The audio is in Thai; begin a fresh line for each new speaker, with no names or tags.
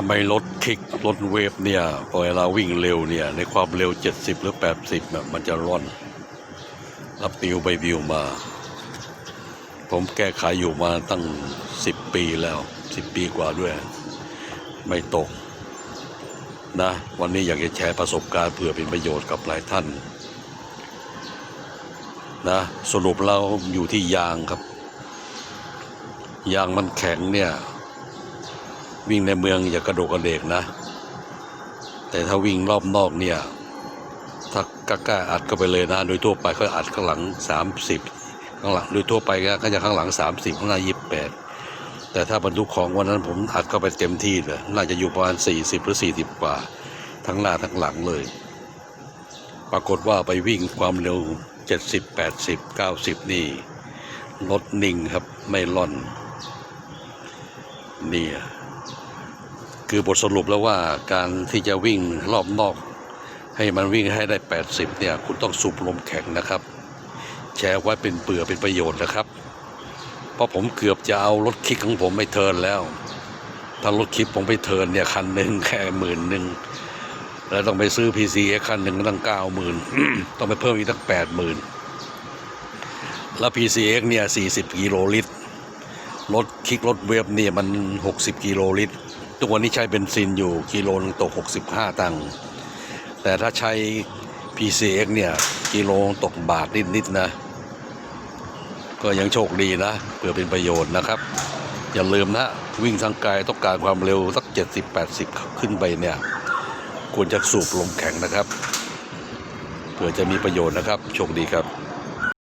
ทำไมรถคิกรถเวฟเนี่ยพอเวลาวิ่งเร็วเนี่ย ในความเร็ว 70 หรือ 80น่ะมันจะร่อนแล้วปิวไปปิวมา ผมแก้ไขอยู่มาตั้ง 10 ปีแล้ว 10 ปีกว่าด้วย ไม่ตก นะ วันนี้อยากจะแชร์ประสบการณ์เผื่อเป็นประโยชน์กับหลายท่าน นะ สรุปเราอยู่ที่ยางครับ ยางมันแข็งเนี่ย วิ่งในเมืองอย่ากระโดดกระเดกนะ แต่ถ้าวิ่งรอบนอกเนี่ย ถ้ากล้าๆอัดก็ไปเลยนะ โดยทั่วไปเขาอัดข้างหลัง 30 ข้างหลังโดยทั่วไปก็จะข้างหลัง 30 ข้างหน้า 28 แต่ถ้าบรรทุกของวันนั้นผมอัดเข้าไปเต็มที่เลยน่าจะอยู่ประมาณ 40 หรือ 40 กว่า ทั้งหน้าทั้งหลังเลย ปรากฏว่าไปวิ่งความเร็ว 70 80 90 นี่รถนิ่งครับไม่ล่อนเนี่ย คือบทสรุปแล้วว่าการที่จะวิ่งรอบนอก ให้มันวิ่งให้ได้ 80 เนี่ย คุณต้องสูบลมแข็งนะครับ แชร์ไว้เป็นเปลือเป็นประโยชน์นะครับ เพราะผมเกือบจะเอารถคิกของผมไปเทิร์นแล้ว ถ้ารถคิกผมไปเทิร์นเนี่ยคันหนึ่งแค่หมื่นหนึ่งแล้วต้องไปซื้อ PCX คันหนึ่งก็ตั้งเก้าหมื่นต้องไปเพิ่มอีกตั้งแปดหมื่นแล้ว PCX เนี่ย40 กิโลลิตร รถคลิกรถเวฟเนี่ยมัน 60 กิโลลิตร ทุกวันนี้ใช้เบนซินอยู่กิโลนึงตก 65 ตังค์แต่ถ้าใช้ PCX เนี่ยกิโลตกบาทนิดๆนะ ก็ยังโชคดีนะเพื่อเป็นประโยชน์นะครับ อย่าลืมนะ วิ่งทางไกลต้องการความเร็วสัก 70-80 ขึ้นไปเนี่ย ควรจะสูบลมแข็งนะครับ เพื่อจะมีประโยชน์นะครับ โชคดีครับ